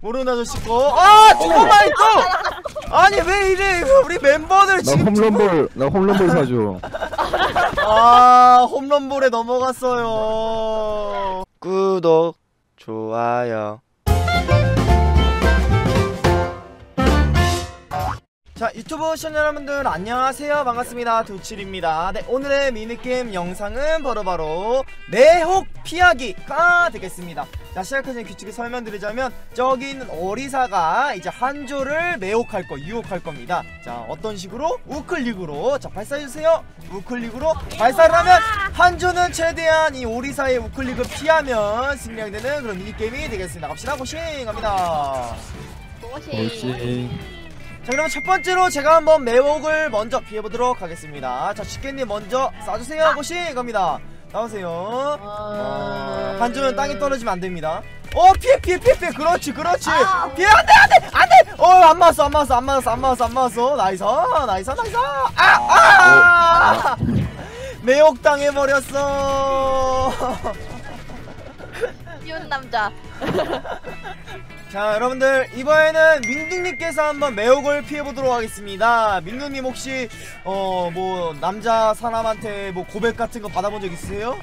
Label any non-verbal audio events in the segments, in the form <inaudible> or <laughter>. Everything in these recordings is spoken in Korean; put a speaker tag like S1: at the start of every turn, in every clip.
S1: 모르는 아저씨 거아 두번만 또 아니 왜 이래? 우리 멤버들
S2: 나
S1: 지금
S2: 홈런볼 나 홈런볼 사줘.
S1: 아 홈런볼에 넘어갔어요. 구독 좋아요 자 유튜브 시청자 여러분들 안녕하세요. 반갑습니다. 도칠입니다. 네 오늘의 미니게임 영상은 바로바로 내혹 피하기가 되겠습니다. 자 시작하기 전에 규칙을 설명드리자면 저기 있는 어리사가 이제 한조를 매혹할 거 유혹할 겁니다. 자 어떤 식으로? 우클릭으로. 자 발사해주세요. 우클릭으로 발사를 하면 한조는 최대한 이 오리사의 우클릭을 피하면 승리하게 되는 그런 미니게임이 되겠습니다. 갑시다. 고싱! 갑니다.
S2: 옳지
S1: 자 그러면 첫 번째로 제가 한번 매혹을 먼저 피해보도록 하겠습니다. 자 치킨님 먼저 쏴주세요 고시? 갑니다. 나오세요. 어, 한조는 땅에 떨어지면 안됩니다. 어 피해 피해 피해 피해. 그렇지 그렇지. 피해 안돼 안돼 안돼. 어안 맞았어 안 맞았어 안 맞았어 안 맞았어 안 맞았어. 나이스 나이스 나이스. 아아. 매혹 당해버렸어.
S3: 쉬운 남자. <laughs>
S1: 자 여러분들 이번에는 민둥님께서 한번 매혹을 피해보도록 하겠습니다 민둥님 혹시 어 뭐 남자 사람한테 뭐 고백 같은 거 받아본 적 있으세요?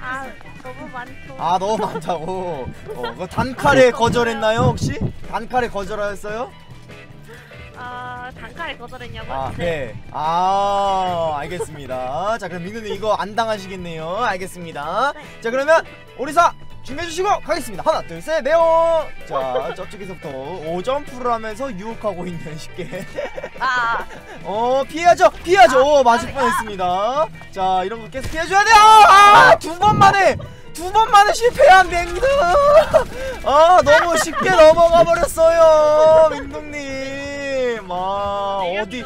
S3: 아 너무 많죠.
S1: 아 너무 많다고 어, 그 단칼에 거절했나요 혹시? 단칼에 거절하였어요?
S3: 아 단칼에 거절했냐고.
S1: 아 네. 아 알겠습니다 자 그럼 민둥님 이거 안 당하시겠네요 알겠습니다 자 그러면 오리사 준비해주시고 가겠습니다. 하나 둘셋 매워 자 저쪽에서부터 5점프를 하면서 유혹하고 있는 쉽게.
S3: 아.
S1: 어 피해야죠. 피해야죠. 오, 맞을 뻔했습니다. 자 이런 거 계속 피해줘야 돼요. 아 두 번 만에 두 번 만에 실패한 맹드 아 너무 쉽게 넘어가 버렸어요 민동님. 아 어디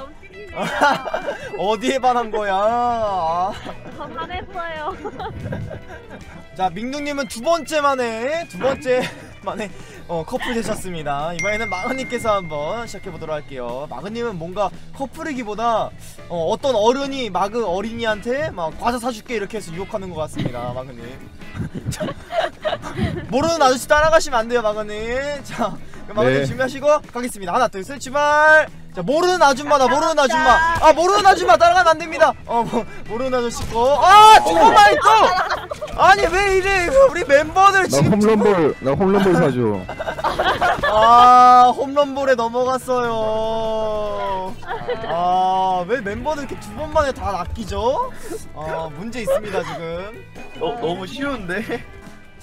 S1: <laughs> 어디에 반한 거야 아.
S3: 저 반했어요.
S1: 자 민둥님은 두 번째 만에 두 번째 <laughs> 만에 어, 커플 되셨습니다. 이번에는 마흔님께서 한번 시작해 보도록 할게요. 마흔님은 뭔가 커플이기보다 어, 어떤 어른이 마그 어린이한테 막 과자 사줄게 이렇게 해서 유혹하는 것 같습니다. 마흔님. 자, <laughs> 모르는 아저씨 따라가시면 안 돼요, 마흔님. 자, 마흔님
S2: 네.
S1: 준비하시고 가겠습니다. 하나, 둘, 셋, 출발. 자, 모르는 아줌마다, 모르는 아줌마. 아, 모르는 아줌마 따라가면 안 됩니다. 어, 뭐, 모르는 아저씨 거. 아, 두 번만에 또! 아니, 왜 이래. 우리 멤버들
S2: 나
S1: 지금.
S2: 홈런볼 나 홈런볼 사줘
S1: 아, 홈런볼에 넘어갔어요. 아, 왜 멤버들 이렇게 두 번만에 다 낚이죠? 아, 문제 있습니다, 지금.
S4: 어, 너무 쉬운데?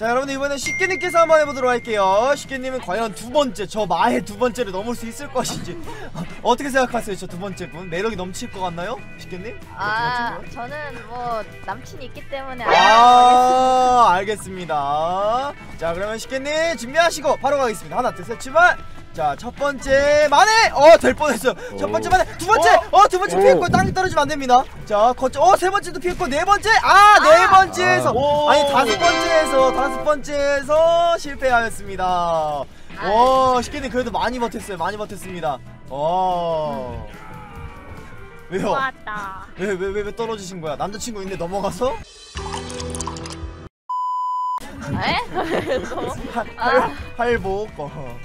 S1: 자 여러분들 이번엔 쉽게님께서 한번 해보도록 할게요. 쉽게님은 과연 두 번째 저 마의 두 번째를 넘을 수 있을 것인지. <laughs> 어떻게 생각하세요 저 두 번째 분? 매력이 넘칠 것 같나요 쉽게님?
S3: 아 저는 뭐 남친이 있기 때문에
S1: 분? 아 알겠습니다. 자 그러면 쉽게님 준비하시고 바로 가겠습니다. 하나 둘 셋 출발 자 첫 번째 만에 어 될 뻔했어요 첫 번째 만에 두 번째 어 두 번째
S2: 오.
S1: 피했고 땅에 떨어지면 안 됩니다 자 거쳐 어 세 번째도 피했고 네 번째 아 네 번째에서
S4: 오.
S1: 아니 다섯 번째에서 다섯 번째에서 실패하였습니다. 와, 쉽게님 그래도 많이 버텼어요. 많이 버텼습니다. 와. 왜요?
S3: 좋았다.
S1: 왜왜 왜 왜 떨어지신 거야? 남자친구 있는데 넘어가서?
S3: 에? <laughs>
S1: 할, 할, 할복. 어.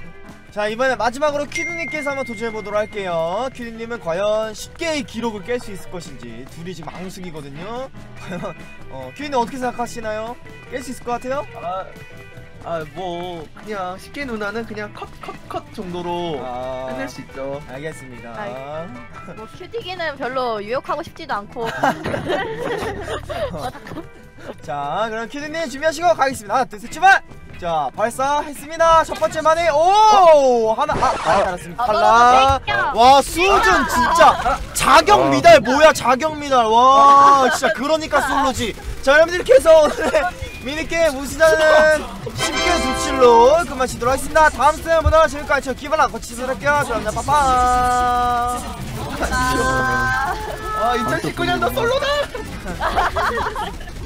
S1: 자 이번에 마지막으로 퀴드님께서 한번 도전해보도록 할게요 퀴드님은 과연 쉽게 이 기록을 깰 수 있을 것인지 둘이 지금 앙숙이거든요 <laughs> 과연 어, 퀴드님 어떻게 생각하시나요? 깰 수 있을 것 같아요?
S4: 아, 아, 뭐, 그냥 쉽게 누나는 그냥 컷, 컷, 컷 정도로
S1: 아,
S4: 끝낼 수 있죠.
S1: 알겠습니다
S3: 아이. 뭐 큐디기는 별로 유혹하고 싶지도 않고. <laughs>
S1: 자 그럼 퀴드님 준비하시고 가겠습니다 하나 둘 셋 출발 자 발사했습니다. 첫 번째 만에 오! 하나 아, 아 달았습니다.
S3: 어,
S1: 탈락.
S3: 뺏겨.
S1: 와 수준 진짜 자격 미달 뭐야 자격 미달. 와 진짜 그러니까 솔로지. 자 여러분들 이렇게 해서 오늘의 미니게임 우승자는 쉽게 조칠로 끝마치도록 하겠습니다. 다음 시간보다 재밌게 저 기발랑 거치도록 할게요. 그럼 나 빠빠.
S3: 아,
S4: 아, 2019년도 솔로다! <laughs>